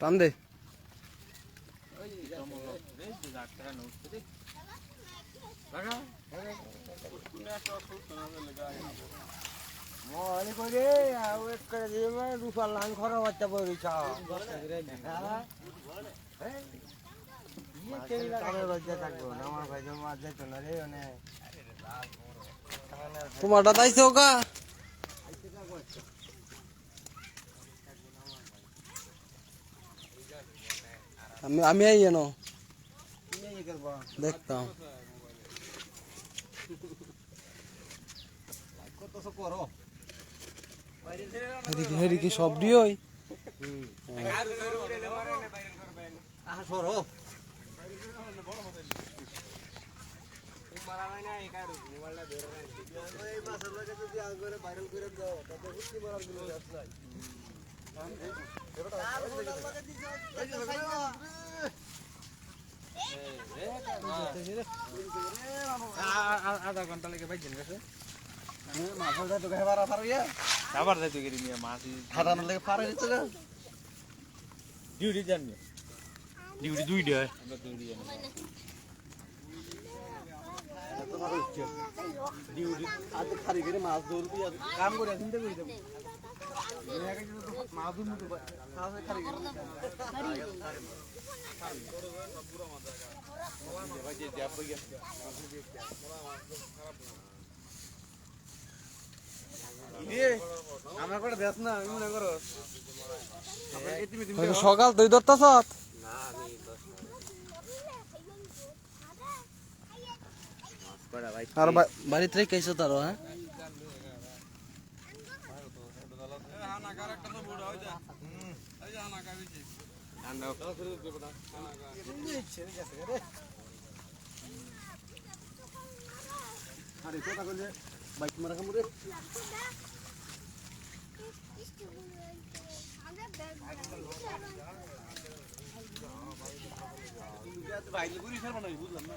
টান দে। রুপার লাং খরা বাচ্চা বই রইছা তাদের বাচ্চা থাকব না আমার ভাই তো মাছ যাইতো না রে মানে তোমারটা তাইছে ওকা আমি আমি আই জানো দেখতাম। এদিকে এদিকে সব দিয়ে ওই। সরো আধা ঘণ্টা লেগে বাইছেন গেছে ইয়া আবার যাইতে গেলি মাছ খাটানোর লেগে পারে ডিউটি জানবে ডিউটি দুইটি জানি ডিউটি আজ খারি করে মাছ ধরবি কাম করে চিন্তা করে দেবো সকাল তুই ধরতাছ? আর বাড়িতে রেখেছো তারও হ্যাঁ? আরে কথা কইলে বাইক মারা কামড়ে বাইক গুলি ফেলব না বুঝলাম না